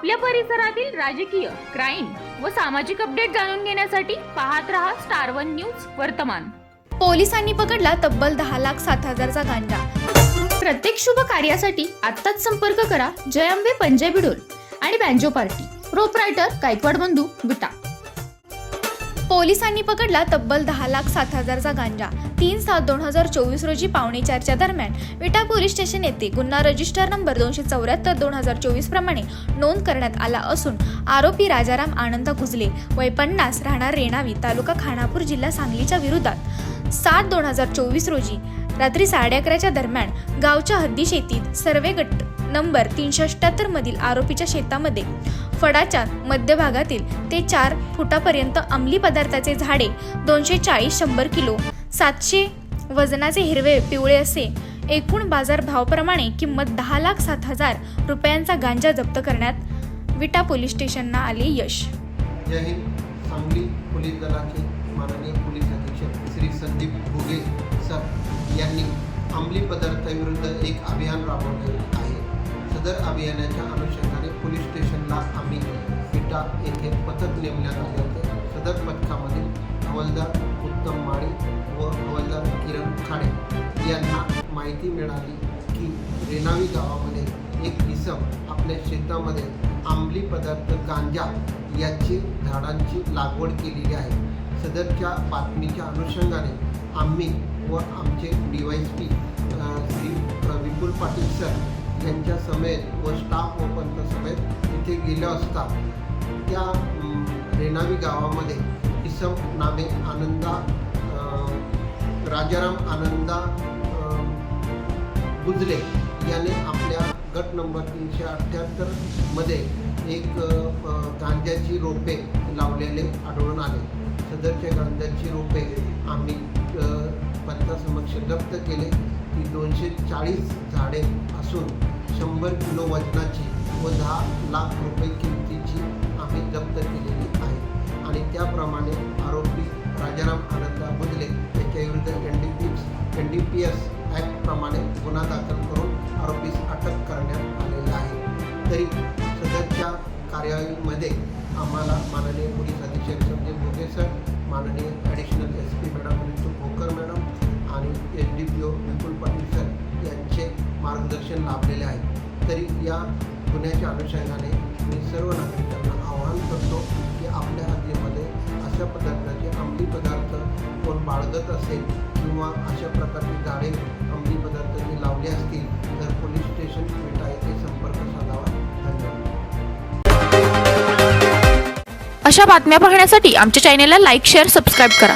आपल्या परिसरातील राजकीय क्राईम व सामाजिक अपडेट जाणून घेण्यासाठी पाहत रहा स्टार वन न्यूज वर्तमान. पोलिसांनी पकडला तब्बल दहा लाख सात हजारचा गांजा. प्रत्येक शुभ कार्यासाठी आत्ताच संपर्क करा जयंबे पंजाबी डोल आणि बँजो पार्टी प्रोपरायटर गायकवाड बंधू विटा पोलिसांनी पकडला तब्बल दहा लाख सात हजारचा गांजा. तीन सात दोन हजार चोवीस रोजी पावणे चारच्या दरम्यान. विटा पोलीस स्टेशन येथे गुन्हा रजिस्टर नंबर दोनशे चौऱ्याहत्तर दोन हजार चोवीस प्रमाणे नोंद करण्यात आला असून आरोपी राजाराम आनंद कुजले वय पन्नास राहणार रेणावी तालुका खानापूर जिल्हा सांगलीच्या विरोधात. सात दोन हजार चोवीस रोजी रात्री साडे अकराच्या दरम्यान गावच्या हद्दी शेतीत सर्वे गट नंबर तीनशे अठ्ठ्याहत्तरमधील आरोपीच्या शेतामध्ये फडाच्या मध्यभागातील ते चार फुटापर्यंत अंमली पदार्थाचे झाडे दोनशे चाळीस शंभर किलो सातशे वजनाचे हिरवे पिवळे असे एकूण बाजारभावाप्रमाणे किंमत दहा लाख सात हजार रुपयांचा गांजा जप्त करण्यात विटा पोलीस स्टेशनला आले यश. जय हिंद. सांगली पोलीस दलाचे माननीय पोलीस अधीक्षक श्री संदीप भुगे सर यांनी अंमली पदार्थाविरुद्ध एक अभियान राबवले आहे. सदर अभियानाच्या अनुषंगाने पोलीस स्टेशनला आम्ही विटा येथे पथक नेमण्यात आले होते. सदर पथकामधील हवालदार उत्तम माळी व हवालदार किरण खाडे यांना माहिती मिळाली की रेणावी गावामध्ये एक इसम आपल्या शेतामध्ये आंबली पदार्थ गांजा याची झाडांची लागवड केलेली आहे. सदरच्या बातमीच्या अनुषंगाने आम्ही व आमचे D Y P Shri Vipul Patil sir त्यांच्या समेत व स्टाफ व समेत तिथे गेलो असता त्या रेणावी गावामध्ये इसम नामे आनंदा राजाराम आनंदा अ, गुजले याने आपल्या गट नंबर तीनशे अठ्ठ्याहत्तरमध्ये एक गांज्याची गांजाची रोपे लावलेले आढळून आले. सदरच्या गांजाची रोपे आम्ही पंथासमक्ष जप्त केले. ही दोनशे चाळीस झाडे असून शंभर किलो वजनाची व दहा लाख रुपये किमतीची आम्ही जप्त केलेली आहे. आणि त्याप्रमाणे आरोपी राजाराम आनंदा बुजले याच्याविरुद्ध N D P N D P S ॲक्टप्रमाणे गुन्हा दाखल करून आरोपीस अटक करण्यात आलेला आहे. तरी सदरच्या कार्यवाहीमध्ये आम्हाला माननीय पोलीस अधीक्षक संजय भोगे सर माननीय ॲडिशनल एस पी मॅडम तरी या गुन्ह्याच्या अनुषंगाने मी सर्व नागरिकांना आवाहन करतो की आपल्या हद्दीमध्ये अशा पदार्थाचे अंमली पदार्थ कोण बाळगत असेल किंवा अशा प्रकारची झाडे अंमली मी लावले असतील तर पोलीस स्टेशन विटा येथे संपर्क साधावा. धन्यवाद. अशा बातम्या पाहण्यासाठी आमच्या चॅनेलला लाईक शेअर सबस्क्राईब करा.